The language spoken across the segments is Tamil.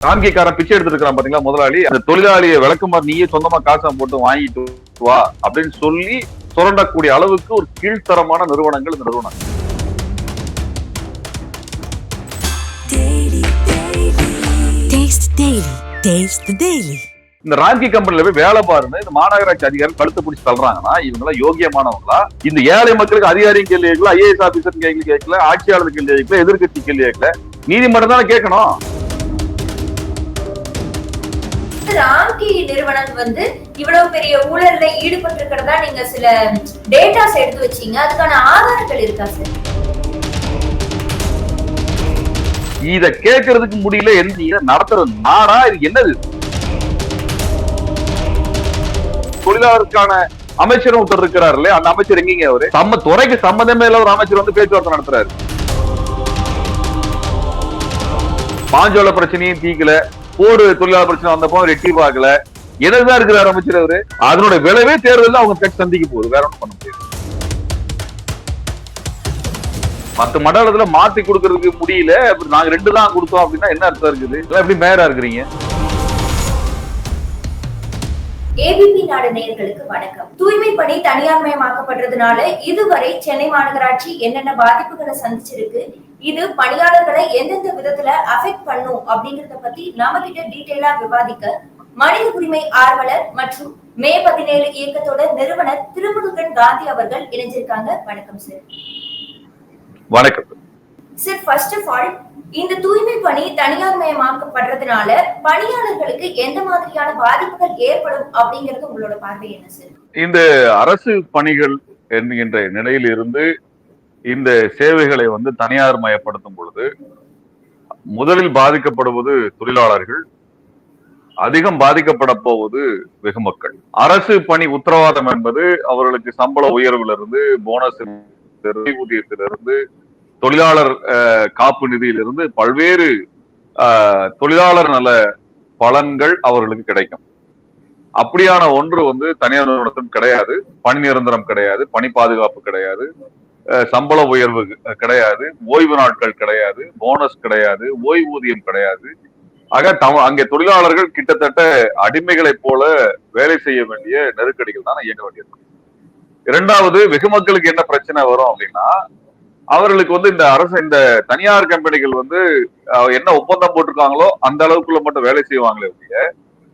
ராம்கிக்காரன் பிச்சை எடுத்துட்டு இருக்கான் பாத்தீங்களா முதலாளி? அந்த தொழிலாளியை விளக்குமாறு நீயே சொந்தமா காசை போட்டு வாங்கிட்டு வா அப்படின்னு சொல்லி சுரண்டக்கூடிய அளவுக்கு ஒரு கீழ்த்தரமான நிறுவனங்கள் இந்த நிறுவனம். இந்த ராம்கி கம்பெனில போய் வேலை பாருங்க. இந்த மாநகராட்சி அதிகாரி கழுத்து பிடிச்சி தள்ளுறாங்கன்னா இவங்க யோகியமானவங்களா இந்த ஏழை மக்களுக்கு அதிகாரியும் கேள்வி கேட்கல ஐஏஎஸ் ஆபீசர் கேள்வி கேட்கல ஆட்சியாளர் கேள்வி கேட்கல எதிர்க்கட்சி கேள்வி கேட்கல. நீதிமன்றம் தானே கேட்கணும்? ராம்கி நிறுவனம் வந்து இவ்வளவு பெரிய ஊழல்ல ஈடுபட்டு இருக்கிறதா நீங்க சில டேட்டாஸ் எடுத்து வச்சீங்க. அதுக்கான ஆதாரங்கள் இருக்கா சார் இத கேட்கறதுக்கு முடியல என்ன இதை நடத்துறது நாடா இது என்னது? தொழிலாளருக்கான அமைச்சர் ஒருத்தர் இருக்கிறாரு இல்லையா? அந்த அமைச்சர் எங்கீங்க அவரு? நம்ம துறைக்கு சம்பந்தமே இல்ல ஒரு அமைச்சர் வந்து பேச்சுவார்த்தை நடத்துறாரு. பாஞ்சோல பிரச்சனையும் தீக்கல. போடு தொழிலாளர் பிரச்சனை வந்தப்போ அவர் எட்டி பார்க்கல. என்னதான் இருக்கிறார் அமைச்சர் அவரு? அதனுடைய விளைவே தேர்தல் அவங்க கட்சி சந்திக்க போகுது. வேற ஒன்றும் பண்ண முடியாது. பத்து மண்டலத்துல மாத்தி கொடுக்கறதுக்கு முடியல. நாங்க ரெண்டு தான் கொடுத்தோம் அப்படின்னா என்ன அர்த்தம் இருக்குது? எப்படி மேயரா இருக்கிறீங்க? ஏபிபி நாடு நேயர்களுக்கு வணக்கம். தூய்மை பணி தனியார் மயமாக்கப்படுறதுனால இதுவரை சென்னை மாநகராட்சி என்னென்ன பாதிப்புகளை சந்திச்சிருக்கு? இது பணியாளர்களை எந்தெந்த விதத்துல அஃபெக்ட் பண்ணும் அப்படிங்கறத பத்தி நாம கிட்ட டீட்டெயிலா விவாதிக்க மனித உரிமை ஆர்வலர் மற்றும் மே பதினேழு இயக்கத்தோட நிறுவனர் திருமுருகன் காந்தி அவர்கள் இணைஞ்சிருக்காங்க. வணக்கம் சார் வணக்கம். சார் ஃபர்ஸ்ட் ஆஃப் ஆல் இந்த தூய்மை பணி தனியார்மயமாக்கப்படுறதுனால பணியாளர்களுக்கு எந்த மாதிரியான பாதிப்புகள் ஏற்படும் அப்படிங்கிறது உங்களோட பார்வை என்ன சார் இந்த அரசு பணிகள் என்கின்ற நிலையில் இருந்து இந்த சேவைகளை வந்து தனியார் மயப்படுத்தும் பொழுது முதலில் பாதிக்கப்படுவது தொழிலாளர்கள் அதிகம் பாதிக்கப்பட போவது வெகு மக்கள். அரசு பணி உத்தரவாதம் என்பது அவர்களுக்கு சம்பள உயர்விலிருந்து போனஸ் ஊதியத்திலிருந்து தொழிலாளர் காப்பு நிதியிலிருந்து பல்வேறு தொழிலாளர் நல பலன்கள் அவர்களுக்கு கிடைக்கும். அப்படியான ஒன்று வந்து தனியார் நிறுவனத்திலும் கிடையாது பணி நிரந்தரம் கிடையாது பணி பாதுகாப்பு கிடையாது. சம்பள உயர்வு கிடையாது ஓய்வு நாட்கள் கிடையாது போனஸ் கிடையாது ஓய்வூதியம் கிடையாது. ஆக தம் அங்கே தொழிலாளர்கள் கிட்டத்தட்ட அடிமைகளைப் போல வேலை செய்ய வேண்டிய நெருக்கடிகள் தான் இயங்க வேண்டியது. இரண்டாவது வெகுமக்களுக்கு என்ன பிரச்சனை வரும் அப்படின்னா அவர்களுக்கு வந்து இந்த அரசு இந்த தனியார் கம்பெனிகள் வந்து என்ன ஒப்பந்தம் போட்டிருக்காங்களோ அந்த அளவுக்குள்ள மட்டும் வேலை செய்வாங்களே ஒழிய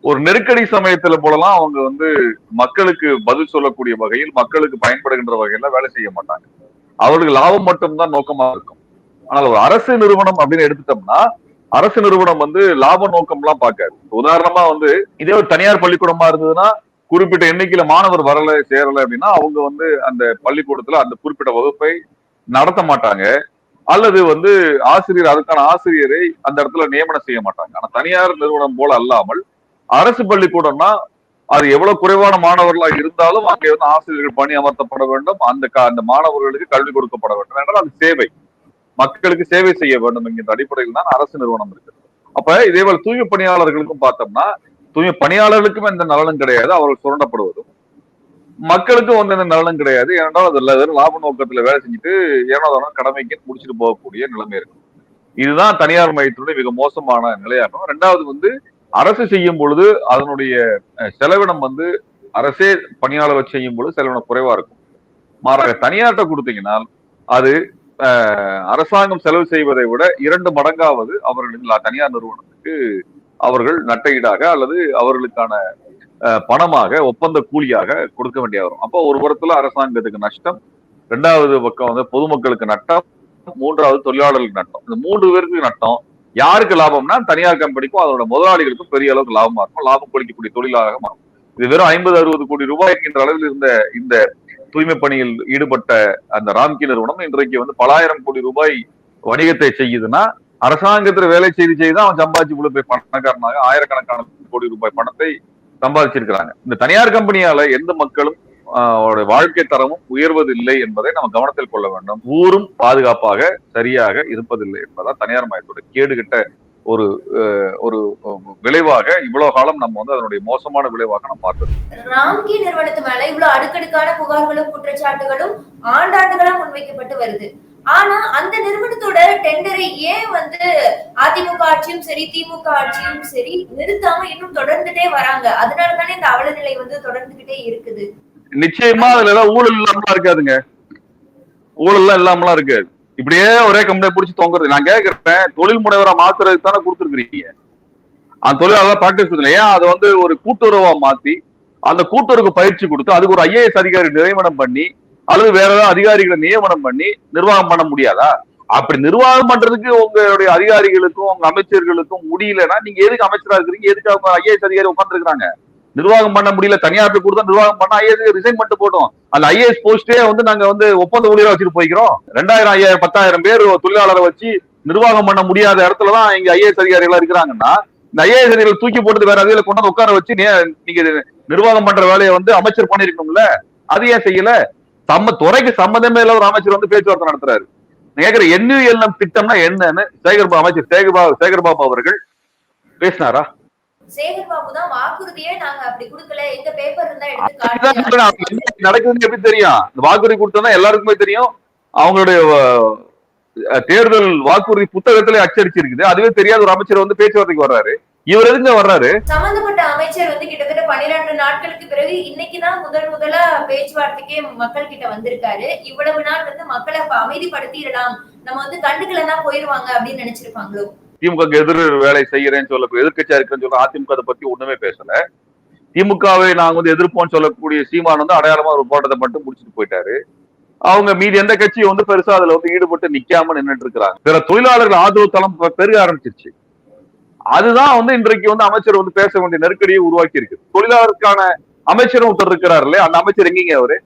ஒரு நெருக்கடி சமயத்துல போலலாம் அவங்க வந்து மக்களுக்கு பதில் சொல்லக்கூடிய வகையில் மக்களுக்கு பயன்படுகின்ற வகையில வேலை செய்ய மாட்டாங்க. அவர்களுக்கு லாபம் மட்டும்தான் நோக்கமா இருக்கும். ஆனால் ஒரு அரசு நிறுவனம் அப்படின்னு எடுத்துட்டோம்னா அரசு நிறுவனம் வந்து லாப நோக்கம்லாம் பார்க்காது. உதாரணமா வந்து இதே ஒரு தனியார் பள்ளிக்கூடமா இருந்ததுன்னா குறிப்பிட்ட எண்ணிக்கையில மாணவர் வரல சேரல அப்படின்னா அவங்க வந்து அந்த பள்ளிக்கூடத்துல அந்த குறிப்பிட்ட வகுப்பை நடத்த மாட்டாங்க. அல்லது வந்து ஆசிரியர் அதுக்கான ஆசிரியரை அந்த இடத்துல நியமனம் செய்ய மாட்டாங்க. ஆனா தனியார் நிறுவனம் போல அல்லாமல் அரசு பள்ளிக்கூடம்னா அது எவ்வளவு குறைவான மாணவர்களா இருந்தாலும் அங்கே வந்து ஆசிரியர்கள் பணி அமர்த்தப்பட வேண்டும். அந்த அந்த மாணவர்களுக்கு கல்வி கொடுக்கப்பட வேண்டும். என்றால் அது சேவை. மக்களுக்கு சேவை செய்ய வேண்டும் என்கின்ற அடிப்படையில் தான் அரசு நிறுவனம் இருக்கு அப்ப இதே போல தூய்மை பணியாளர்களுக்கும் பார்த்தோம்னா தூய்மை பணியாளர்களுக்கும் எந்த நலனும் கிடையாது. அவர்கள் சுரண்டப்படுவதும். மக்களுக்கும் வந்து எந்த நலனும் கிடையாது. ஏனென்றால் அது வெறும் லாப நோக்கத்துல வேலை செஞ்சுட்டு ஏனோ கடமைக்கு முடிச்சுட்டு போகக்கூடிய நிலைமை இருக்கும் இதுதான் தனியார் மையத்தினுடைய மிக மோசமான நிலையாகும். ரெண்டாவது வந்து அரசு செய்யும் பொழுது அதனுடைய செலவினம் வந்து அரசே பணியாளர் செய்யும் பொழுது செலவினம் குறைவா இருக்கும். மாறாக தனியார்ட்ட கொடுத்தீங்கன்னா அது அரசாங்கம் செலவு செய்வதை விட இரண்டு மடங்காவது அவர்களின் தனியார் நிறுவனத்துக்கு அவர்கள் நட்டையீடாக அல்லது அவர்களுக்கான பணமாக ஒப்பந்த கூலியாக கொடுக்க வேண்டிய வரும். அப்போ ஒரு புறத்துல அரசாங்கத்துக்கு நஷ்டம் ரெண்டாவது பக்கம் வந்து பொதுமக்களுக்கு நட்டம் மூன்றாவது தொழிலாளர்களுக்கு நட்டம். இந்த மூன்று பேருக்கு நட்டம் யாருக்கு லாபம்னா தனியார் கம்பெனிக்கும் அதோட முதலாளிகளுக்கும் பெரிய அளவுக்கு லாபமா இருக்கும். லாபம் கொளிக்கக்கூடிய தொழிலாக மாறும். இது வெறும் ஐம்பது அறுபது கோடி ரூபாய் என்கின்ற அளவில் இருந்த இந்த தூய்மை பணியில் ஈடுபட்ட அந்த ராம்கி நிறுவனம் இன்றைக்கு வந்து பலாயிரம் கோடி ரூபாய் வணிகத்தை செய்யுதுன்னா அரசாங்கத்துல வேலை செய்து செய்து அவன் சம்பாதிச்சு இவ்வளவு போய் பணக்காரனாக ஆயிரக்கணக்கான கோடி ரூபாய் பணத்தை சம்பாதிச்சிருக்கிறாங்க. இந்த தனியார் கம்பெனியால எந்த மக்களும் வாழ்க்கை தரமும் உயர்வதில்லை என்பதை நம்ம கவனத்தில் கொள்ள வேண்டும். ஊரும் பாதுகாப்பாக சரியாக இருப்பதில்லை என்பதால் தனியார் மயத்தோட கேடுகிட்ட ஒரு ஒரு விளைவாக இவ்வளவு காலம் நம்ம வந்து அதனுடைய மோசமான விளைவாக நம்ம பார்த்தோம் ராம்கி நிறுவனத்து மேல இவ்வளவு அடுக்கடுக்கான புகார்களும் குற்றச்சாட்டுகளும் ஆண்டாண்டுகளா முன்வைக்கப்பட்டு வருது. ஆனா அந்த நிறுவனத்தோட டெண்டரை ஏன் வந்து அதிமுக ஆட்சியும் சரி திமுக ஆட்சியும் சரி நிறுத்தாம இன்னும் தொடர்ந்துட்டே வராங்க? அதனால தானே இந்த அவல நிலை வந்து தொடர்ந்துகிட்டே இருக்குது. நிச்சயமா அதுல ஏதாவது ஊழல் இல்லாமலாம் இருக்காதுங்க. ஊழல் எல்லாம் இல்லாமலாம் இருக்காது. இப்படியே ஒரே கம்பெனியை பிடிச்சி தொங்குறது. நான் கேட்கிறேன் தொழில் முனைவரா மாத்துறதுக்கு தானே கொடுத்துருக்கீங்க அந்த தொழிலாளர் பிராக்டிஸ் பண்ணல ஏன் அதை வந்து ஒரு கூட்டுறவா மாத்தி அந்த கூட்டுறவுக்கு பயிற்சி கொடுத்து அதுக்கு ஒரு ஐஏஎஸ் அதிகாரி நியமனம் பண்ணி அல்லது வேற ஏதாவது அதிகாரிகளை நியமனம் பண்ணி நிர்வாகம் பண்ண முடியாதா? அப்படி நிர்வாகம் பண்றதுக்கு உங்களுடைய அதிகாரிகளுக்கும் உங்க அமைச்சர்களுக்கும் முடியலன்னா நீங்க எதுக்கு அமைச்சரா இருக்கிறீங்க? எதுக்கு அவங்க ஐஏஎஸ் அதிகாரி உட்காந்துருக்காங்க நிர்வாகம் பண்ண முடியல தனியார்ல கொடுத்தா நிர்வாகம் பண்ண ஐஏஎஸ் ரிசைன் பண்ணிட்டு போட்டோம். அந்த ஐஏஎஸ் போஸ்டே வந்து நாங்க வந்து ஒப்பந்த ஊழியரா வச்சுட்டு போய்க்கிறோம். ரெண்டாயிரம் ஐயாயிரம் பத்தாயிரம் பேர் தொழிலாளரை வச்சு நிர்வாகம் பண்ண முடியாத இடத்துலதான் இங்க ஐஏஎஸ் அதிகாரிகளா இருக்கிறாங்கன்னா இந்த ஐஏஎஸ் அதிகாரிகள் தூக்கி போட்டு வேற அதிகாரிகளை கொண்டாந்து உட்கார வச்சு நீங்க நிர்வாகம் பண்ற வேலையை வந்து அமைச்சர் பண்ணிருக்கணும்ல? அது ஏன் செய்யல? சம்ம துறைக்கு சம்மந்தமே இல்ல ஒரு அமைச்சர் வந்து பேச்சுவார்த்தை நடத்துறாரு. கேட்கிற என்யூஎல்எம் திட்டம்னா என்னன்னு சேகர்பா அமைச்சர் சேகர்பா சேகர்பாபா அவர்கள் பேசினாரா? சேகர் பாபு தான் வாக்குறுதியே நாங்க அப்படி கொடுக்கல. எங்க பேப்பர் இருந்தா எடுத்து நடக்குதுன்னு எப்படி தெரியும்? இந்த வாக்குறுதி கொடுத்தா எல்லாருக்குமே தெரியும். அவங்களுடைய தேர்தல் வாக்குறுதி புத்தகத்திலே அச்சடிச்சிருக்குது. அதுவே தெரியாத ஒரு அமைச்சர் வந்து பேச்சுவார்த்தைக்கு வர்றாரு. இவர் எதுங்க வர்றாரு? சம்பந்தப்பட்ட அமைச்சர் வந்து கிட்டத்தட்ட பன்னிரண்டு நாட்களுக்கு பிறகு இன்னைக்குதான் முதல் முதலா பேச்சுவார்த்தைக்கே மக்கள் கிட்ட வந்திருக்காரு. இவ்வளவு நாள் வந்து மக்களை அமைதிப்படுத்திடலாம். நம்ம வந்து கண்டுக்கலன்னா போயிருவாங்க அப்படின்னு நினைச்சிருப்பாங்களோ? திமுக எதிர் வேலை செய்யறேன்னு சொல்ல எதிர்கட்சியா இருக்குன்னு சொல்ல அதிமுக பத்தி ஒண்ணுமே பேசல. திமுகவை நாங்க வந்து எதிர்ப்போம்னு சொல்லக்கூடிய சீமான் வந்து அடையாளமா ஒரு போட்டத்தை மட்டும் முடிச்சுட்டு போயிட்டாரு. அவங்க மீதி எந்த கட்சியும் வந்து பெருசா அதுல வந்து ஈடுபட்டு நிக்காம நின்னுட்டு இருக்கிறாங்க. பிற தொழிலாளர்கள் ஆதரவு தளம் பெருக ஆரம்பிச்சிருச்சு. அதுதான் வந்து இன்றைக்கு வந்து அமைச்சர் வந்து பேச வேண்டிய நெருக்கடியை உருவாக்கி இருக்கு தொழிலாளருக்கான அமைச்சரும் ஒருத்தர் இருக்கிறாருல்ல அந்த அமைச்சர் எங்கீங்க அவரு?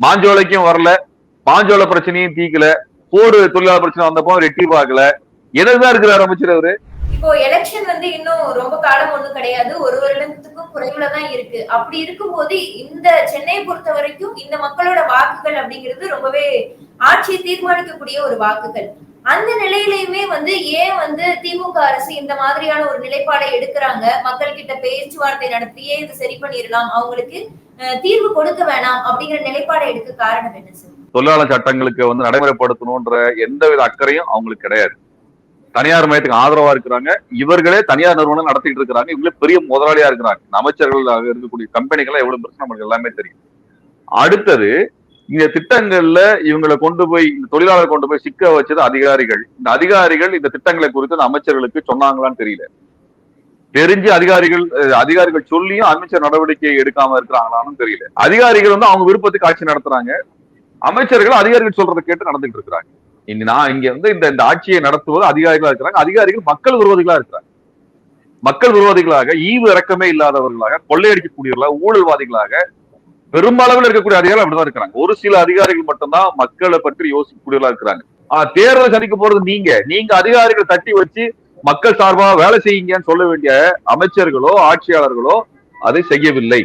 மாஞ்சோலைக்கும் வரல. மாஞ்சோலை பிரச்சனையும் தீக்கல. போடு தொழிலாளர் பிரச்சனை வந்தப்போ ரெட்டி பார்க்கல. என்னதான் இருக்கிறார் அமைச்சர் அவரு? இப்போ எலெக்ஷன் வந்து இன்னும் ரொம்ப காலம் ஒண்ணும் கிடையாது. ஒரு வருடத்துக்கும் குறைவுல தான் இருக்கு. அப்படி இருக்கும்போது இந்த சென்னையை பொறுத்த வரைக்கும் இந்த மக்களோட வாக்குகள் அப்படிங்கிறது ரொம்பவே ஆட்சியை தீர்மானிக்கக்கூடிய ஒரு வாக்குகள். அந்த நிலையிலயுமே வந்து ஏன் வந்து திமுக அரசு இந்த மாதிரியான ஒரு நிலைப்பாடை எடுக்கிறாங்க? மக்கள் கிட்ட பேச்சுவார்த்தை நடத்தியே இது சரி பண்ணிடலாம்? அவங்களுக்கு தீர்வு கொடுக்க வேணாம் அப்படிங்கிற நிலைப்பாடை எடுக்க காரணம் என்ன சார்? தொழிலாளர் சட்டங்களுக்கு வந்து நடைமுறைப்படுத்தணும்ன்ற எந்தவித அக்கறையும் அவங்களுக்கு கிடையாது. தனியார் மையத்துக்கு ஆதரவா இருக்கிறாங்க. இவர்களே தனியார் நிறுவனம் நடத்திட்டு இருக்கிறாங்க. இவங்களே பெரிய முதலாளியா இருக்கிறாங்க. அமைச்சர்களாக அமைச்சர்கள் இருக்கக்கூடிய கம்பெனிகள் எவ்வளவு பிரச்சனை நமக்கு எல்லாமே தெரியும். அடுத்தது இந்த திட்டங்கள்ல இவங்களை கொண்டு போய் இந்த தொழிலாளர் கொண்டு போய் சிக்க வச்சது அதிகாரிகள். இந்த அதிகாரிகள் இந்த திட்டங்களை குறித்து அந்த அமைச்சர்களுக்கு சொன்னாங்களான்னு தெரியல. தெரிஞ்சு அதிகாரிகள் அஹ், அதிகாரிகள் சொல்லியும் அமைச்சர் நடவடிக்கை எடுக்காம இருக்கிறாங்களான்னு தெரியல. அதிகாரிகள் வந்து அவங்க விருப்பத்துக்கு ஆட்சி நடத்துறாங்க. அமைச்சர்கள் அதிகாரிகள் சொல்றதை கேட்டு நடந்துட்டு இருக்கிறாங்க. நான் இங்க வந்து இந்த இந்த ஆட்சியை நடத்துவது அதிகாரிகளா இருக்கிறாங்க. அதிகாரிகள் மக்கள் விரோதிகளா இருக்கிறாங்க. மக்கள் விரோதிகளாக ஈவு இறக்கமே இல்லாதவர்களாக கொள்ளையடிக்கக்கூடியவர்களாக ஊழல்வாதிகளாக பெரும்பாலவில் இருக்கக்கூடிய அதிகாரிகள் அப்படிதான் இருக்கிறாங்க. ஒரு சில அதிகாரிகள் மட்டும்தான் மக்களை பற்றி யோசிக்கக்கூடியவர்களா இருக்கிறாங்க. ஆனா தேர்தல் சந்திக்க போறது நீங்க. நீங்க அதிகாரிகளை தட்டி வச்சு மக்கள் சார்பா வேலை செய்யுங்கன்னு சொல்ல வேண்டிய அமைச்சர்களோ ஆட்சியாளர்களோ அதை செய்யவில்லை.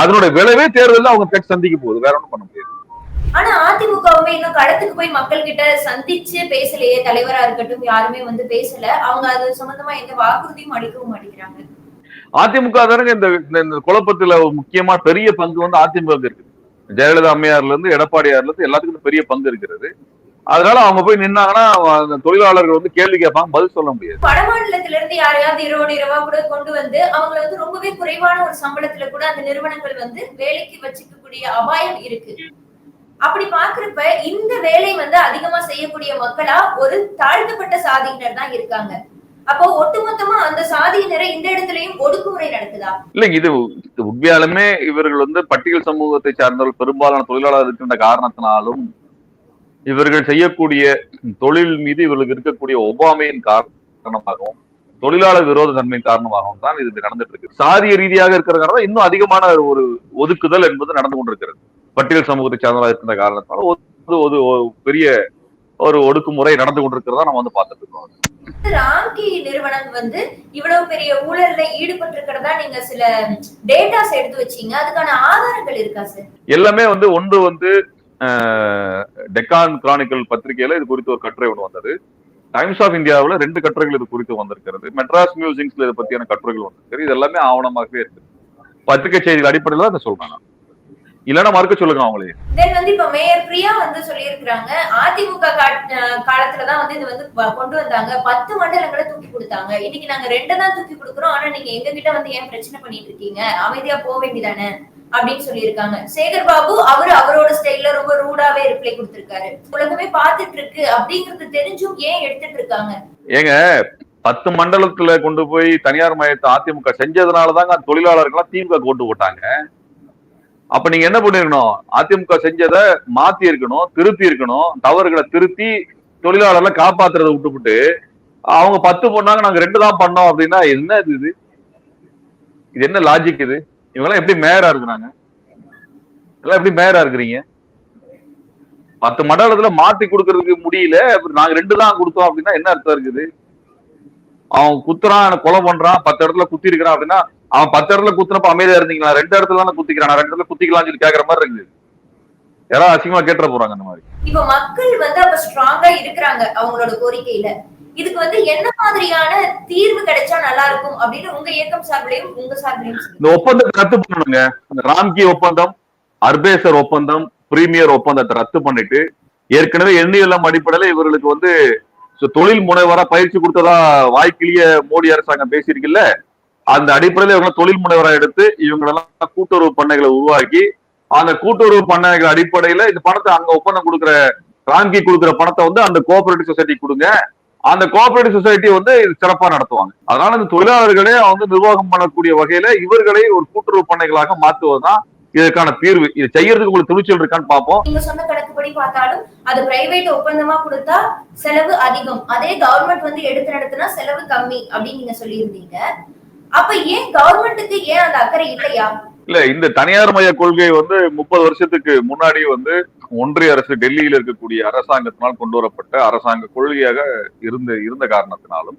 அதனுடைய விளைவே தேர்தலில் அவங்க கட்சி சந்திக்க போகுது. வேற ஒன்றும் பண்ண முடியாது. ஆனா அதிமுகவுமே இன்னும் களத்துக்கு போய் மக்கள் கிட்ட சந்திச்சு பேசலையே தலைவரா இருக்கட்டும் யாருமே வந்து பேசல. அவங்க அது சம்பந்தமா எந்த வாக்குறுதியும் அளிக்கவும் மாட்டேங்கிறாங்க. அதிமுக தானங்க இந்த குழப்பத்துல முக்கியமா பெரிய பங்கு வந்து அதிமுக இருக்கு. ஜெயலலிதா அம்மையார்ல இருந்து எடப்பாடியார்ல இருந்து எல்லாத்துக்கும் பெரிய பங்கு இருக்கிறது. அதனால அவங்க போய் நின்னாங்கன்னா தொழிலாளர்கள் வந்து கேள்வி கேட்பாங்க பதில் சொல்ல முடியாது. வட மாநிலத்தில இருந்து யாரையாவது இருபது இரவா கூட கொண்டு வந்து அவங்கள வந்து ரொம்பவே குறைவான ஒரு சம்பளத்துல கூட அந்த நிறுவனங்கள் வந்து வேலைக்கு வச்சுக்கக்கூடிய அபாயம் இருக்கு. அப்படி பாக்குறப்ப இந்த வேலை வந்து அதிகமா செய்யக்கூடிய மக்களா ஒரு தாழ்த்தப்பட்ட சாதியினர் தான் இருக்காங்க. அப்போ ஒட்டுமொத்தமா அந்த சாதியினரை இந்த இடத்துலயும் ஒடுக்குமுறை நடக்குதா? இல்ல இது உண்மையாலுமே இவர்கள் வந்து பட்டியல் சமூகத்தை சார்ந்தவர்கள் பெரும்பாலான தொழிலாளர் இருக்கின்ற காரணத்தினாலும் இவர்கள் செய்யக்கூடிய தொழில் மீது இவர்களுக்கு இருக்கக்கூடிய ஒபாமையின் காரணமாகவும் தொழிலாளர் விரோத தன்மையின் காரணமாகவும் தான் இது நடந்துட்டு இருக்கு. சாதிய ரீதியாக இருக்கிறதுனால இன்னும் அதிகமான ஒரு ஒதுக்குதல் என்பது நடந்து கொண்டிருக்கிறது. பட்டியல் சமூகத்தை சார்ந்தவராக இருக்கின்ற காரணத்தினால ஒரு ஒரு பெரிய ஒரு ஒடுக்குமுறை நடந்து கொண்டிருக்கிறதா நம்ம வந்து பார்த்துட்டு இருக்கோம். ராம்கி நிறுவனம் வந்து இவ்வளவு பெரிய ஊழல்ல ஈடுபட்டிருக்கிறதா நீங்க சில டேட்டாஸ் எடுத்து வச்சீங்க. அதுக்கான ஆதாரங்கள் இருக்கா சார் எல்லாமே வந்து ஒன்று வந்து டெக்கான் கிரானிக்கல் பத்திரிகையில இது குறித்து ஒரு கட்டுரை ஒன்று வந்தது. டைம்ஸ் ஆஃப் இந்தியாவுல ரெண்டு கட்டுரைகள் இது குறித்து வந்திருக்கிறது. மெட்ராஸ் மியூசிக்ஸ்ல இதை பத்தியான கட்டுரைகள் வந்திருக்கு. இது எல்லாமே ஆவணமாகவே இருக்கு. பத்திரிகை செய்திகள் அடிப்படையில் தான் இதை சொல்றேன் நான். இல்லைன்னா மறுக்க சொல்லுங்க அவங்களே. தென் வந்து இப்ப மேயர் பிரியா வந்து சொல்லியிருக்கிறாங்க அதிமுக காலத்துலதான் வந்து இது வந்து கொண்டு வந்தாங்க. பத்து மண்டலங்களை தூக்கி கொடுத்தாங்க. இன்னைக்கு நாங்க ரெண்டு தான் தூக்கி கொடுக்குறோம். ஆனா நீங்க எங்க கிட்ட வந்து ஏன் பிரச்சனை பண்ணிட்டு இருக்கீங்க? அமைதியா போக வேண்டியதானே? அப்படின்னு சொல்லியிருக்காங்க. சேகர் பாபு அவரு அவரோட ஸ்டைல்ல ரொம்ப ரூடாவே ரிப்ளை கொடுத்திருக்காரு. உலகமே பார்த்துட்டு இருக்கு அப்படிங்கறது தெரிஞ்சும் ஏன் எடுத்துட்டு இருக்காங்க? ஏங்க பத்து மண்டலத்துல கொண்டு போய் தனியார் மயத்தை அதிமுக செஞ்சதுனாலதாங்க தொழிலாளர்கள்லாம் திமுக கொண்டு போட்டாங்க. அப்ப நீங்க என்ன பண்ணிருக்கணும்? அதிமுக செஞ்சதை மாத்தி இருக்கணும் திருத்தி இருக்கணும் தவறுகளை திருத்தி தொழிலாளர்களை காப்பாத்துறதை விட்டுவிட்டு அவங்க பத்து பண்ணாங்க நாங்க ரெண்டு தான் பண்ணோம் அப்படின்னா என்ன இது இது? இது என்ன லாஜிக் இது? இவங்கெல்லாம் எப்படி மேயரா இருக்கிறாங்க? எல்லாம் எப்படி மேயரா இருக்கிறீங்க? பத்து மண்டலத்துல மாத்தி கொடுக்கறதுக்கு முடியல அப்புறம் நாங்க ரெண்டு தான் கொடுத்தோம் அப்படின்னா என்ன அர்த்தம் இருக்குது? அவன் குத்துறான் கொலை பண்றான் பத்து இடத்துல குத்தி இருக்கிறான் அப்படின்னா அவன் பத்து இடத்துல குத்துனப்ப அமைதியா இருந்தீங்களா? ரெண்டு இடத்துல தானே குத்திக்கிறான். ரெண்டு இடத்துல குத்திக்கலாம்னு சொல்லி கேக்குற மாதிரி இருக்குது. யாராவது அசிங்கமா கேட்டுற போறாங்க அந்த மாதிரி. இப்ப மக்கள் வந்து அப்ப ஸ்ட்ராங்கா இருக்கிறாங்க அவங்களோட கோரிக்கையில. இதுக்கு வந்து என்ன மாதிரியான தீர்வு கிடைச்சா நல்லா இருக்கும் அப்படின்னு உங்க இயக்கம் சார்பிலையும் உங்க சார்பிலையும். இந்த ஒப்பந்தத்தை ரத்து பண்ணணுங்க. இந்த ராம்கி ஒப்பந்தம் அர்பேசர் ஒப்பந்தம் பிரீமியர் ஒப்பந்தத்தை ரத்து பண்ணிட்டு ஏற்கனவே எண்ணியலம் அடிப்படையில இவர்களுக்கு வந்து தொழில் முனைவரா பயிற்சி கொடுத்ததா வாய்க்கிலேயே மோடி அரசாங்கம் பேசியிருக்குல்ல? அந்த அடிப்படையில் இவங்க தொழில் முனைவராக எடுத்து இவங்களெல்லாம் கூட்டுறவு பண்ணைகளை உருவாக்கி அந்த கூட்டுறவு பண்ணைகள் அடிப்படையில இந்த பணத்தை அங்க ஒப்பந்தம் கொடுக்குற ராம்கி கொடுக்குற பணத்தை வந்து அந்த கோஆபரேட்டிவ் சொசைட்டி கொடுங்க. அந்த கோஆபரேட்டிவ் சொசைட்டி வந்து இது சிறப்பா நடத்துவாங்க. அதனால இந்த தொழிலாளர்களே வந்து நிர்வாகம் பண்ணக்கூடிய வகையில இவர்களை ஒரு கூட்டுறவு பண்ணைகளாக மாற்றுவதுதான் இதற்கான தீர்வு. இது செய்யறதுக்கு உங்களுக்கு துணிச்சல் இருக்கான்னு பார்ப்போம். நீங்க சொன்ன கணக்குப்படி பார்த்தாலும் அது பிரைவேட் ஒப்பந்தமா கொடுத்தா செலவு அதிகம். அதே கவர்மெண்ட் வந்து எடுத்து நடத்தினா செலவு கம்மி அப்படின்னு நீங்க சொல்லியிருந்தீங்க. அப்ப ஏன் கவர்மெண்ட்டுக்கு ஏன் அந்த அக்கறை இல்லையா? இல்ல இந்த தனியார் மய கொள்கை வந்து முப்பது வருஷத்துக்கு முன்னாடி வந்து ஒன்றிய அரசு டெல்லியில் இருக்கக்கூடிய அரசாங்கத்தினால் கொண்டு வரப்பட்ட அரசாங்க கொள்கையாக இருந்த இருந்த காரணத்தினாலும்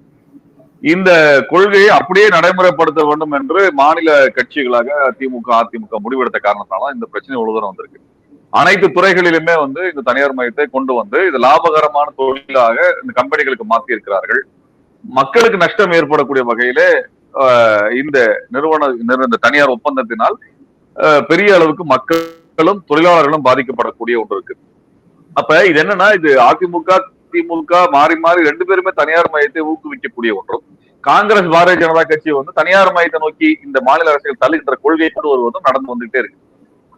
இந்த கொள்கையை அப்படியே நடைமுறைப்படுத்த வேண்டும் என்று மாநில கட்சிகளாக திமுக அதிமுக முடிவெடுத்த காரணத்தால இந்த பிரச்சனை இவ்வளவு தூரம் வந்திருக்கு. அனைத்து துறைகளிலுமே வந்து இந்த தனியார் மையத்தை கொண்டு வந்து இது லாபகரமான தொழிலாக இந்த கம்பெனிகளுக்கு மாற்றி இருக்கிறார்கள் மக்களுக்கு நஷ்டம் ஏற்படக்கூடிய வகையிலே இந்த நிறுவன இந்த தனியார் ஒப்பந்தத்தினால் ஆஹ், பெரிய அளவுக்கு மக்களும் தொழிலாளர்களும் பாதிக்கப்படக்கூடிய ஒன்று இருக்கு. அப்ப இது என்னன்னா இது அதிமுக திமுக மாறி மாறி ரெண்டு பேருமே தனியார் மையத்தை ஊக்குவிக்கக்கூடிய ஒன்றும் காங்கிரஸ் பாரதிய ஜனதா கட்சி வந்து தனியார் மையத்தை நோக்கி இந்த மாநில அரசியல் தள்ளுகின்ற கொள்கை கொண்டு வருவதும் நடந்து வந்துட்டே இருக்கு.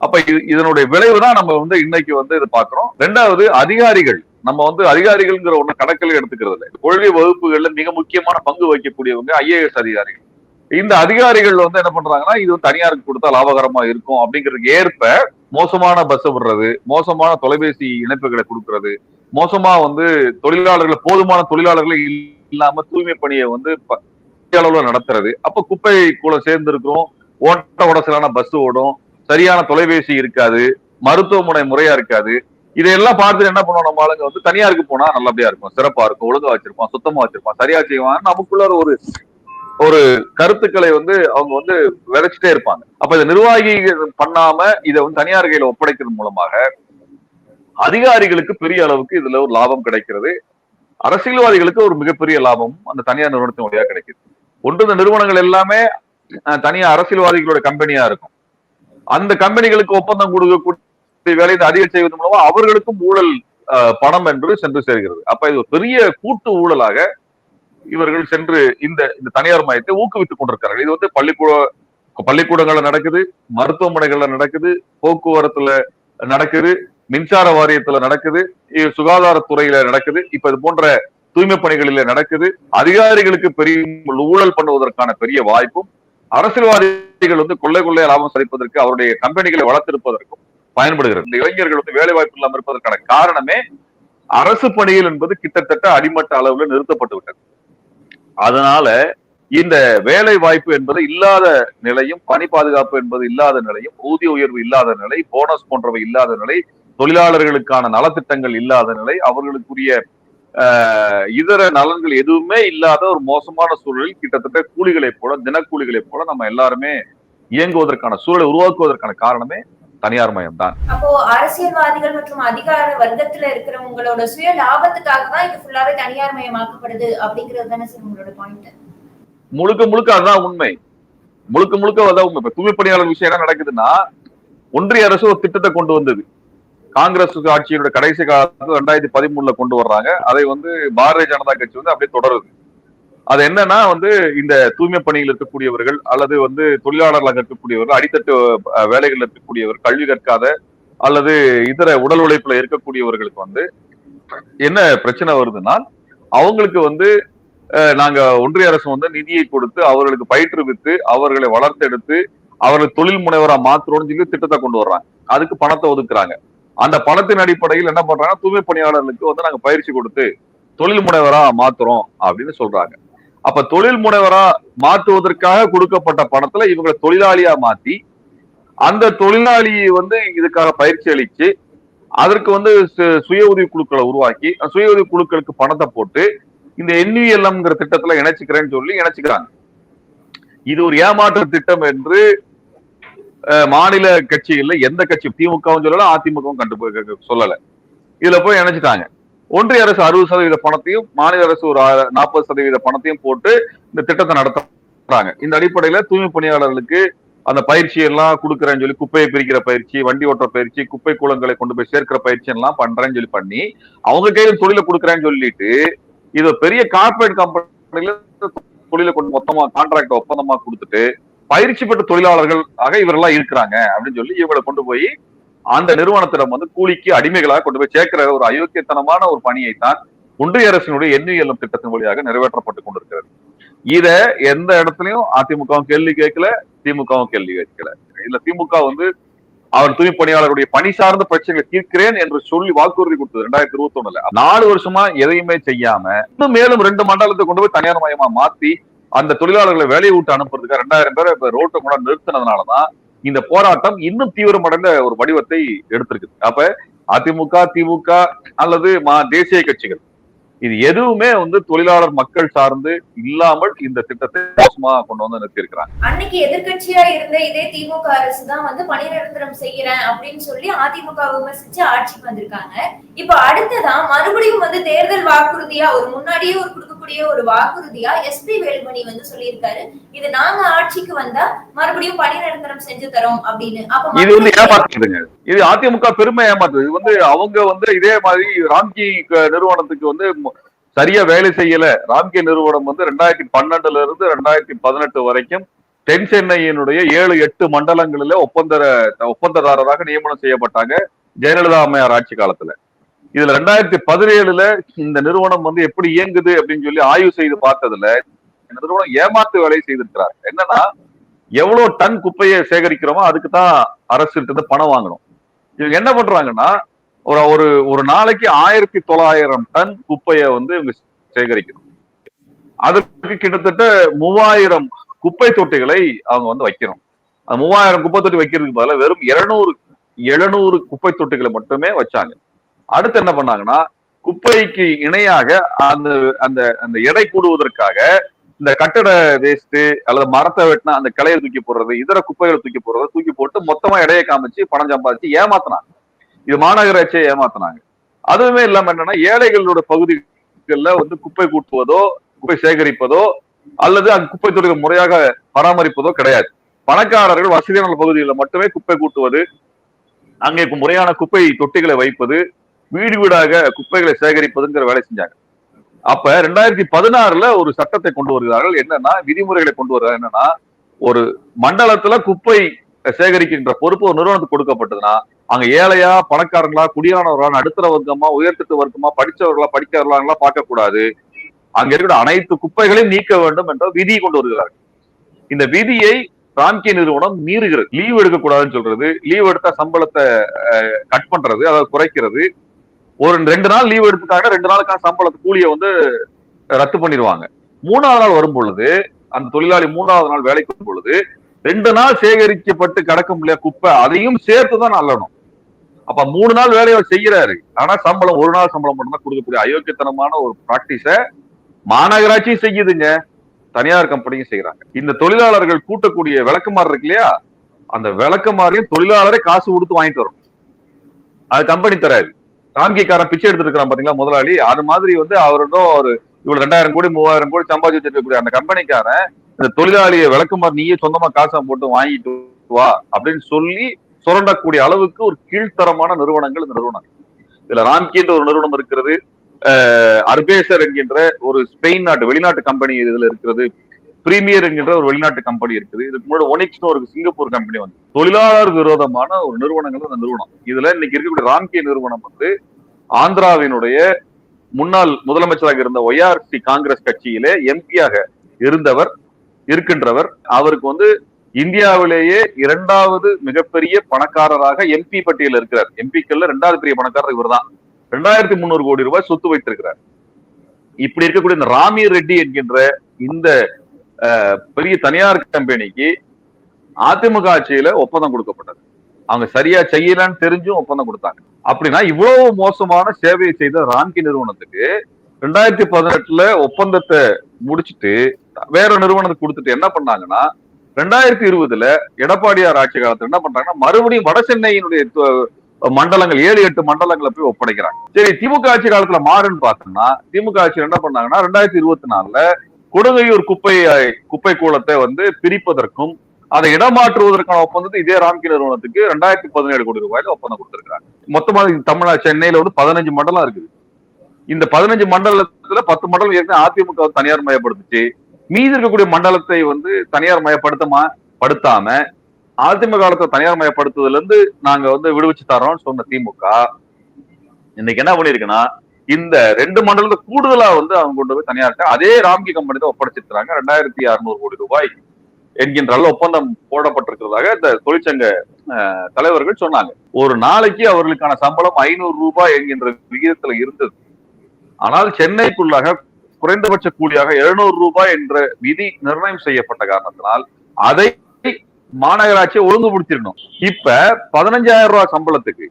அப்ப இது இதனுடைய விளைவு தான் நம்ம வந்து இன்னைக்கு வந்து இது பாக்குறோம் ரெண்டாவது அதிகாரிகள். நம்ம வந்து அதிகாரிகள்ங்கிற ஒண்ணு கணக்கில் எடுத்துக்கிறது இல்லை. கொள்கை வகுப்புகள்ல மிக முக்கியமான பங்கு வகிக்கக்கூடியவங்க ஐஏஎஸ் அதிகாரிகள். இந்த அதிகாரிகள் வந்து என்ன பண்றாங்கன்னா இது வந்து தனியாருக்கு கொடுத்தா லாபகரமா இருக்கும் அப்படிங்கிறதுக்கு ஏற்ப மோசமான பஸ் விடுறது மோசமான தொலைபேசி இணைப்புகளை கொடுக்கறது மோசமா வந்து தொழிலாளர்களை போதுமான தொழிலாளர்களை இல்லாம தூய்மை பணியை வந்து ப- அளவுல நடத்துறது. அப்ப குப்பை கூட சேர்ந்து இருக்கிறோம் ஓட்ட உடசலான பஸ் ஓடும் சரியான தொலைபேசி இருக்காது மருத்துவமனை முறையா இருக்காது இதையெல்லாம் பார்த்துட்டு என்ன பண்ணுவோம்? நம்ம ஆளுங்க வந்து தனியாருக்கு போனா நல்லபடியா இருக்கும். சிறப்பா இருக்கும். ஒழுங்கா வச்சிருப்பான். சுத்தமா வச்சிருப்பான். சரியா செய்வான் நமக்குள்ள ஒரு ஒரு கருத்துக்களை வந்து அவங்க வந்து விதைச்சிட்டே இருப்பாங்க. அப்ப இதை நிர்வாகிகள் பண்ணாம இதை வந்து தனியார் கையில ஒப்படைக்கிறது மூலமாக அதிகாரிகளுக்கு பெரிய அளவுக்கு இதுல ஒரு லாபம் கிடைக்கிறது. அரசியல்வாதிகளுக்கு ஒரு மிகப்பெரிய லாபம் அந்த தனியார் நிறுவனத்தின் வழியா கிடைக்குது. ஒன்று இந்த நிறுவனங்கள் எல்லாமே தனியார் அரசியல்வாதிகளோட கம்பெனியா இருக்கும். அந்த கம்பெனிகளுக்கு ஒப்பந்தம் கொடுக்கக்கூடிய வேலையை அதிகம் செய்வதன் மூலமா அவர்களுக்கும் ஊழல் பணம் என்று சென்று சேர்கிறது. அப்ப இது ஒரு பெரிய கூட்டு ஊழலாக இவர்கள் சென்று இந்த இந்த தனியார் மையத்தை ஊக்குவித்துக் கொண்டிருக்கிறார்கள். இது வந்து பள்ளிக்கூட பள்ளிக்கூடங்கள்ல நடக்குது மருத்துவமனைகள்ல நடக்குது போக்குவரத்துல நடக்குது மின்சார வாரியத்துல நடக்குது சுகாதாரத்துறையில நடக்குது இப்ப இது போன்ற தூய்மை பணிகளில நடக்குது. அதிகாரிகளுக்கு பெரிய ஊழல் பண்ணுவதற்கான பெரிய வாய்ப்பும் அரசியல்வாதிகள் வந்து கொள்ளை கொள்ளைய லாபம் சரிப்பதற்கு அவருடைய கம்பெனிகளை வளர்த்திருப்பதற்கும் பயன்படுகிறது. இந்த இளைஞர்கள் வந்து வேலை வாய்ப்பு இல்லாமல் இருப்பதற்கான காரணமே அரசு பணிகள் என்பது கிட்டத்தட்ட அடிமட்ட அளவுல நிறுத்தப்பட்டு விட்டது. அதனால இந்த வேலை வாய்ப்பு என்பது இல்லாத நிலையும் பணி பாதுகாப்பு என்பது இல்லாத நிலையும் ஊதிய உயர்வு இல்லாத நிலை போனஸ் போன்றவை இல்லாத நிலை தொழிலாளர்களுக்கான நலத்திட்டங்கள் இல்லாத நிலை அவர்களுக்குரிய இதர நலன்கள் எதுவுமே இல்லாத ஒரு மோசமான சூழலில் கிட்டத்தட்ட கூலிகளைப் போல தினக்கூலிகளைப் போல நம்ம எல்லாருமே இயங்குவதற்கான சூழலை உருவாக்குவதற்கான காரணமே தனியார் மயம் தான் அப்போ அரசியல்வாதிகள் மற்றும் அதிகார வர்க்கத்துல இருக்கிறவங்களோட சுய லாபத்துக்காக தான் இது ஃபுல்லாவே தனியார் மயமாக்கப்படுது அப்படிங்கிறது தானே சார் உங்களோட பாயிண்ட் முழுக்க முழுக்க அதுதான் உண்மை. முழுக்க முழுக்க அதான் உண்மை. இப்ப தூய்மை பணியாளர் விஷயம் என்ன நடக்குதுன்னா ஒன்றிய அரசு ஒரு திட்டத்தை கொண்டு வந்தது. காங்கிரஸ் ஆட்சியோட கடைசி காலத்துல ரெண்டாயிரத்தி பதிமூணுல கொண்டு வர்றாங்க. அதை வந்து பாரதிய ஜனதா கட்சி வந்து அப்படியே தொடருது. அது என்னன்னா வந்து இந்த தூய்மை பணியில் இருக்கக்கூடியவர்கள் அல்லது வந்து தொழிலாளர்களாக இருக்கக்கூடியவர்கள் அடித்தட்டு வேலைகளில் வேலைகள் இருக்கக்கூடியவர் கல்வி கற்காத அல்லது இதர உடல் உழைப்புல இருக்கக்கூடியவர்களுக்கு வந்து என்ன பிரச்சனை வருதுன்னா அவங்களுக்கு வந்து நாங்க ஒன்றிய அரசு வந்து நிதியை கொடுத்து அவர்களுக்கு பயிற்றுவித்து அவர்களை வளர்த்தெடுத்து அவர்களை தொழில் முனைவரா மாத்துறோம்னு சொல்லி திட்டத்தை கொண்டு வர்றாங்க. அதுக்கு பணத்தை ஒதுக்குறாங்க. அந்த பணத்தின் அடிப்படையில் என்ன பண்றாங்கன்னா தூய்மை பணியாளர்களுக்கு வந்து நாங்க பயிற்சி கொடுத்து தொழில் முனைவரா மாத்துறோம் அப்படின்னு சொல்றாங்க. அப்ப தொழில் முனைவரா மாற்றுவதற்காக கொடுக்கப்பட்ட பணத்துல இவங்களை தொழிலாளியா மாத்தி அந்த தொழிலாளியை வந்து இதுக்காக பயிற்சி அளிச்சு அதற்கு வந்து சு- சுய உதவி குழுக்களை உருவாக்கி அந்த சுய உதவி குழுக்களுக்கு பணத்தை போட்டு இந்த என்விஎல்எம்ங்கிற திட்டத்துல இணைச்சுக்கிறேன்னு சொல்லி இணைச்சுக்கிறாங்க. இது ஒரு ஏமாற்று திட்டம் என்று மாநில கட்சிகள்ல எந்த கட்சி திமுகவும் சொல்லல அதிமுகவும் கண்டு சொல்லல. இதுல போய் இணைச்சிட்டாங்க. ஒன்றிய அரசு அறுபது சதவீத பணத்தையும் மாநில அரசு ஒரு நாற்பது சதவீத பணத்தையும் போட்டு இந்த திட்டத்தை நடத்துறாங்க. இந்த அடிப்படையில தூய்மை பணியாளர்களுக்கு அந்த பயிற்சி எல்லாம் கொடுக்குறேன்னு சொல்லி குப்பையை பிரிக்கிற பயிற்சி வண்டி ஓட்டுற பயிற்சி குப்பை குளங்களை கொண்டு போய் சேர்க்கிற பயிற்சி எல்லாம் பண்றேன்னு சொல்லி பண்ணி அவங்க கையில தொழிலை கொடுக்குறேன்னு சொல்லிட்டு இது பெரிய கார்பரேட் கம்பெனில தொழிலை கொண்டு மொத்தமா கான்ட்ராக்ட் ஒப்பந்தமா கொடுத்துட்டு பயிற்சி பெற்ற தொழிலாளர்கள் ஆக இவரெல்லாம் இருக்கிறாங்க அப்படின்னு சொல்லி இவங்களை கொண்டு போய் அந்த நிறுவனத்திடம் வந்து கூலிக்கு அடிமைகளாக கொண்டு போய் சேர்க்கிற ஒரு அயோக்கியத்தனமான ஒரு பணியை தான் ஒன்றிய அரசினுடைய எண்ணியலும் திட்டத்தின் வழியாக நிறைவேற்றப்பட்டு கொண்டிருக்கிறது. இத எந்த இடத்துலயும் அதிமுகவும் கேள்வி கேட்கல திமுகவும் கேள்வி கேட்கல. இல்ல திமுக வந்து அவர் தூய்மை பணியாளருடைய பணி சார்ந்த பிரச்சனைகளை தீர்க்கிறேன் என்று சொல்லி வாக்குறுதி கொடுத்தது ரெண்டாயிரத்தி இருபத்தி ஒண்ணுல நாலு வருஷமா எதையுமே செய்யாம இன்னும் மேலும் ரெண்டு மண்டலத்தை கொண்டு போய் தனியார் மயமா மாத்தி அந்த தொழிலாளர்களை வேலையை விட்டு அனுப்புறதுக்கு ரெண்டாயிரம் பேரை ரோட்டை கூட நிறுத்தினதுனாலதான் இந்த போராட்டம் இன்னும் தீவிரமடைந்த ஒரு வடிவத்தை எடுத்திருக்குது. அப்ப அதிமுக திமுக அல்லது மா- தேசிய கட்சிகள் இது எதுவுமே வந்து தொழிலாளர் மக்கள் சார்ந்து இல்லாமல் இந்த திட்டத்தை மோசமா கொண்டு வந்து நிறுத்தியிருக்கிறாங்க. அன்னைக்கு எதிர்க்கட்சியா இருந்த இதே திமுக அரசு தான் வந்து பணி நிரந்தரம் செய்யறேன் அப்படின்னு சொல்லி அதிமுக விமர்சிச்சு ஆட்சிக்கு வந்திருக்காங்க. இப்ப அடுத்ததான் மறுபடியும் வந்து தேர்தல் வாக்குறுதியா ஒரு முன்னாடியே ஒரு கொடுக்கக்கூடிய ஒரு வாக்குறுதியா எஸ்பி வேலுமணி வந்து சொல்லியிருக்காரு. இது நாங்க ஆட்சிக்கு வந்தா மறுபடியும் பணி நிரந்தரம் செஞ்சு தரோம் அப்படின்னு. அப்ப இது வந்து ஏமாத்துதுங்க. இது அதிமுக பெருமை ஏமாத்துது. இது வந்து அவங்க வந்து இதே மாதிரி ராம்கி நிறுவனத்துக்கு வந்து சரியா வேலை செய்யல. ராம்கே நிறுவனம் வந்து ரெண்டாயிரத்தி பன்னெண்டுல இருந்து ரெண்டாயிரத்தி பதினெட்டு வரைக்கும் தென் சென்னையினுடைய ஏழு எட்டு மண்டலங்களில ஒப்பந்த ஒப்பந்ததாரராக நியமனம் செய்யப்பட்டாங்க ஜெயலலிதா அம்மையார் ஆட்சி காலத்துல. இதுல ரெண்டாயிரத்தி பதினேழுல இந்த நிறுவனம் வந்து எப்படி இயங்குது அப்படின்னு சொல்லி ஆய்வு செய்து பார்த்ததுல இந்த நிறுவனம் ஏமாத்து வேலை செய்திருக்கிறார் என்னன்னா எவ்வளவு டன் குப்பையை சேகரிக்கிறோமோ அதுக்கு தான் அரசு பணம் வாங்கணும். இவங்க என்ன பண்றாங்கன்னா ஒரு ஒரு ஒரு நாளைக்கு ஆயிரத்தி தொள்ளாயிரம் டன் குப்பையை வந்து இவங்க சேகரிக்கணும். அதுக்கு கிட்டத்தட்ட மூவாயிரம் குப்பை தொட்டிகளை அவங்க வந்து வைக்கணும். அந்த மூவாயிரம் குப்பை தொட்டி வைக்கிறதுக்கு பதிலா வெறும் இருநூறு எழுநூறு குப்பை தொட்டிகளை மட்டுமே வச்சாங்க. அடுத்து என்ன பண்ணாங்கன்னா குப்பைக்கு இணையாக அந்த அந்த அந்த எடை கூடுவதற்காக இந்த கட்டட வேஸ்ட் அல்லது மரத்தை வெட்டினா அந்த கிளையை தூக்கி போடுறது இதர குப்பைகளை தூக்கி போடுறது தூக்கி போட்டு மொத்தமா எடையை காமிச்சு பணம் சம்பாதிச்சு ஏமாத்தினாங்க. இது மாநகராட்சியை ஏமாத்தினாங்க. அதுவுமே இல்லாம என்னன்னா ஏழைகளோட பகுதிகளில் வந்து குப்பை கூட்டுவதோ குப்பை சேகரிப்பதோ அல்லது அங்கு குப்பை தொட்டிகள் முறையாக பராமரிப்பதோ கிடையாது. பணக்காரர்கள் வசதியான பகுதிகளில் மட்டுமே குப்பை கூட்டுவது அங்கே முறையான குப்பை தொட்டிகளை வைப்பது வீடு வீடாக குப்பைகளை சேகரிப்பதுங்கிற வேலை செஞ்சாங்க. அப்ப ரெண்டாயிரத்தி பதினாறுல ஒரு சட்டத்தை கொண்டு வருகிறார்கள். என்னன்னா விதிமுறைகளை கொண்டு வருகிறார் என்னன்னா ஒரு மண்டலத்துல குப்பை சேகரிக்கின்ற பொறுப்பு ஒரு நிறுவனத்துக்கு கொடுக்கப்பட்டதுன்னா அங்க ஏழையா பணக்காரங்களா குடியானவர்களா நடுத்தர வர்க்கமா உயர்த்தட்டு வர்க்கமா படிச்சவர்களா படிக்காதவர்களா பார்க்க கூடாது அங்க இருக்கிற அனைத்து குப்பைகளையும் நீக்க வேண்டும் என்ற விதியை கொண்டு வருகிறார்கள் இந்த விதியை ராம்கே நிறுவனம் மீறுகிறது. லீவ் எடுக்க கூடாதுன்னு சொல்றது. லீவ் எடுத்தா சம்பளத்தை கட் பண்றது அதாவது குறைக்கிறது. ஒரு ரெண்டு நாள் லீவ் எடுத்துக்காங்க ரெண்டு நாளுக்கான சம்பளத்தை கூலியை வந்து ரத்து பண்ணிடுவாங்க. மூணாவது நாள் வரும் பொழுது அந்த தொழிலாளி மூணாவது நாள் வேலைக்கு வரும் பொழுது ரெண்டு நாள் சேகரிக்கப்பட்டு கிடக்கும் இல்லையா குப்பை அதையும் சேர்த்து தான் நல்லணும் அப்ப மூணு நாள் வேலையை செய்யறாரு ஆனா சம்பளம் ஒரு நாள் சம்பளம் மட்டும் தான் கொடுக்கக்கூடிய அயோக்கியத்தனமான ஒரு பிராக்டிஸ மாநகராட்சியும் செய்யுதுங்க. தனியார் கம்பெனியும் செய்யறாங்க இந்த தொழிலாளர்கள் கூட்டக்கூடிய விளக்குமாறு இருக்கு இல்லையா? அந்த விளக்குமாறையும் தொழிலாளரே காசு கொடுத்து வாங்கிட்டு வரும். அது கம்பெனி தராது. காமிக்காரன் பிச்சை எடுத்துட்டு இருக்கிறான் பாத்தீங்களா முதலாளி? அது மாதிரி வந்து அவரிடம் ஒரு இவ்வளவு ரெண்டாயிரம் கோடி மூவாயிரம் கோடி சம்பாதிச்சு வச்சிருக்கக்கூடிய அந்த கம்பெனிக்காரன் இந்த தொழிலாளியை விளக்குமாறு நீயே சொந்தமா காசை போட்டு வாங்கிட்டு வா அப்படின்னு சொல்லி சுரண்டக்கூடிய அளவுக்கு ஒரு கீழ்த்தரமான நிறுவனங்கள் இந்த நிறுவனம். இதுல ராம்கி என்ற ஒரு நிறுவனம் இருக்கிறது. அர்பேசர் என்கின்ற ஒரு ஸ்பெயின் நாட்டு வெளிநாட்டு கம்பெனி இதுல இருக்கிறது. பிரீமியர் என்கின்ற ஒரு வெளிநாட்டு கம்பெனி இருக்குது. இதுக்கு முன்னாடி ஒனிக்ஸ்னு ஒரு சிங்கப்பூர் கம்பெனி வந்து தொழிலாளர் விரோதமான ஒரு நிறுவனங்கள் அந்த நிறுவனம். இதுல இன்னைக்கு இருக்கக்கூடிய ராம்கே நிறுவனம் வந்து ஆந்திராவினுடைய முன்னாள் முதலமைச்சராக இருந்த ஒய்ஆர்சி காங்கிரஸ் கட்சியிலே எம்பியாக இருந்தவர் இருக்கின்றவர். அவருக்கு வந்து இந்தியாவிலேயே இரண்டாவது மிகப்பெரிய பணக்காரராக எம்பி பட்டியல் இருக்கிறார். எம்பிக்கள்ல இரண்டாவது பெரிய பணக்காரர் இவர்தான். ரெண்டாயிரத்தி முந்நூறு கோடி ரூபாய் சொத்து வைத்திருக்கிறார். இப்படி இருக்கக்கூடிய இந்த ராமி ரெட்டி என்கின்ற இந்த பெரிய தனியார் கம்பெனிக்கு அதிமுக ஆட்சியில ஒப்பந்தம் கொடுக்கப்பட்டது. அவங்க சரியா செய்யலன்னு தெரிஞ்சும் ஒப்பந்தம் கொடுத்தாங்க. அப்படின்னா இவ்வளவு மோசமான சேவையை செய்த ராம்கி நிறுவனத்துக்கு ரெண்டாயிரத்தி பதினெட்டுல ஒப்பந்தத்தை முடிச்சிட்டு வேற நிறுவனத்துக்கு கொடுத்துட்டு என்ன பண்ணாங்கன்னா ரெண்டாயிரத்தி இருபதுல எடப்பாடியார் ஆட்சி காலத்துல என்ன பண்றாங்கன்னா மறுபடியும் வட சென்னையினுடைய மண்டலங்கள் ஏழு எட்டு மண்டலங்களை போய் ஒப்படைக்கிறாங்க. சரி திமுக ஆட்சி காலத்துல மாறுன்னு பார்த்தோம்னா திமுக ஆட்சி என்ன பண்ணாங்கன்னா ரெண்டாயிரத்தி இருபத்தி நாலுல கொடுங்கையூர் குப்பை குப்பை கூலத்தை வந்து பிரிப்பதற்கும் அதை இடமாற்றுவதற்கான ஒப்பந்தத்தை இதே ராம்கி நிறுவனத்துக்கு ரெண்டாயிரத்தி பதினேழு கோடி ரூபாயில ஒப்பந்தம் கொடுத்திருக்காங்க மொத்தமா தமிழ்நாடு சென்னையில வந்து பதினஞ்சு மண்டலம் இருக்குது. இந்த பதினஞ்சு மண்டலத்துல பத்து மண்டலம் ஏற்கனவே அதிமுக தனியார் மயப்படுத்துச்சு. மீதி இருக்கக்கூடிய மண்டலத்தை வந்து தனியார் மயப்படுத்தமா படுத்தாம அதிமுக காலத்தை தனியார் மயப்படுத்துவதுல இருந்து நாங்க வந்து விடுவிச்சு தரோம்னு சொன்ன திமுக இன்னைக்கு என்ன பண்ணிருக்குன்னா இந்த ரெண்டு மண்டலத்தை கூடுதலா வந்து அவங்க கொண்டு போய் தனியார் அதே ராம்கி கம்பெனி தான் ஒப்படைச்சிருக்காங்க ரெண்டாயிரத்தி அறுநூறு கோடி ரூபாய் என்கின்ற அளவு ஒப்பந்தம் போடப்பட்டிருக்கிறதாக இந்த தொழிற்சங்க தலைவர்கள் சொன்னாங்க. ஒரு நாளைக்கு அவர்களுக்கான சம்பளம் ஐநூறு ரூபாய் என்கின்ற விகிதத்துல இருந்தது. ஆனால் சென்னைக்குள்ளாக குறைந்தபட்ச கூலியாக எழுநூறு ரூபாய் என்ற விதி நிர்ணயம் செய்யப்பட்ட காரணத்தினால் அதை மாநகராட்சியை ஒழுங்குபடுத்திடணும். இப்ப பதினஞ்சாயிரம் ரூபாய் சம்பளத்துக்கு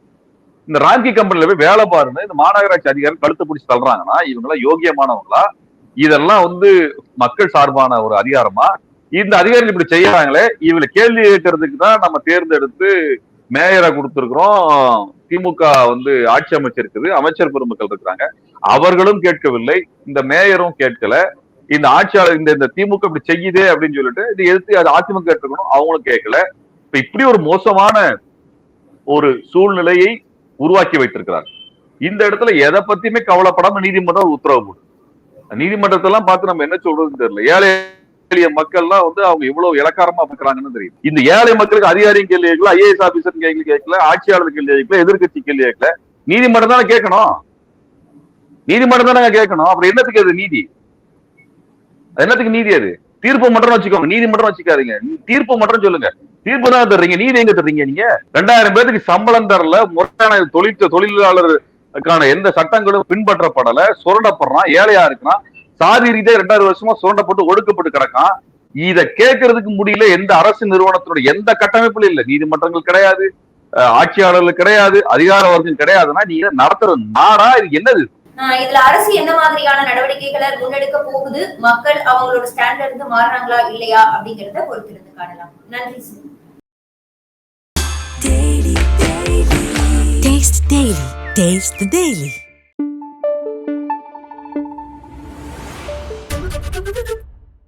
இந்த ராம்கி கம்பெனில போய் வேலை பாருன்னு இந்த மாநகராட்சி அதிகாரி கழுத்து பிடிச்சி தள்ளுறாங்கன்னா இவங்க யோகியமானவங்களா இதெல்லாம் வந்து மக்கள் சார்பான ஒரு அதிகாரமா? இந்த அதிகாரிகள் இப்படி செய்யறாங்களே இவங்களை கேள்வி கேட்கறதுக்கு தான் நம்ம தேர்ந்தெடுத்து மேயரை கொடுத்திருக்கிறோம். திமுக வந்து ஆட்சி அமைச்சிருக்குது. அமைச்சர் பெருமக்கள் இருக்கிறாங்க. அவர்களும் கேட்கவில்லை. இந்த மேயரும் கேட்கல. இந்த ஆட்சியாளர் இந்த இந்த திமுக இப்படி செய்யுதே அப்படின்னு சொல்லிட்டு இது எதிர்த்து அது அதிமுக கேட்டிருக்கணும் அவங்களும் கேட்கல. இப்ப இப்படி ஒரு மோசமான ஒரு சூழ்நிலையை உருவாக்கி வைத்திருக்கிறார். இந்த இடத்துல எதை பத்தியுமே கவலைப்படாம நீதிமன்றம் உத்தரவு போடுது நீதிமன்றத்தெல்லாம் பார்த்து நம்ம என்ன சொல்றதுன்னு தெரியல. ஏழை எளிய மக்கள்லாம் வந்து அவங்க எவ்வளவு இலக்காரமா பாக்குறாங்கன்னு தெரியும் இந்த ஏழை மக்களுக்கு அதிகாரியும் கேள்வி கேட்கல ஐஏஎஸ் ஆபீசர் கேள்வி கேட்கல ஆட்சியாளர் கேள்வி கேட்கல எதிர்கட்சி கேள்வி கேட்கல. நீதிமன்றம் தானே கேட்கணும்? நீதிமன்றம் தானே கேட்கணும்? அப்புறம் என்னத்துக்கு அது நீதி? என்னத்துக்கு நீதி அது? தீர்ப்பு மட்டும் வச்சுக்கோங்க. நீதி மட்டும் வச்சுக்காதீங்க. தீர்ப்பு மட்டும் சொல்லுங்க. தீர்ப்பு தான் தர்றீங்க. நீதி எங்க தர்றீங்க நீங்க? ரெண்டாயிரம் பேருக்கு சம்பளம் தரல முறையான தொழில் தொழிலாளருக்கான எந்த சட்டங்களும் பின்பற்றப்படல சுரண்டப்படுறான் ஏழையா இருக்கிறான். சாதி ரீதியா ரெண்டாயிரம் வருஷமா சுரண்டப்பட்டு ஒடுக்கப்பட்டு கிடக்கான் இத கேட்கறதுக்கு முடியல எந்த அரசு நிறுவனத்தினுடைய எந்த கட்டமைப்புல இல்ல நீதிமன்றங்கள் கிடையாது ஆட்சியாளர்கள் கிடையாது அதிகார வர்க்கம் கிடையாதுன்னா நீங்க நடத்துற நாடா இது என்னது இதுல அரசு என்ன மாதிரியான நடவடிக்கைகளை முன்னெடுக்க போகுது மக்கள் அவங்களோட ஸ்டாண்ட்ல இருந்து மாறுறாங்களா இல்லையா அப்படிங்கறத பொறுத்திருந்து காணலாம் நன்றி. Taste the Daily. Taste the Daily. Thank you.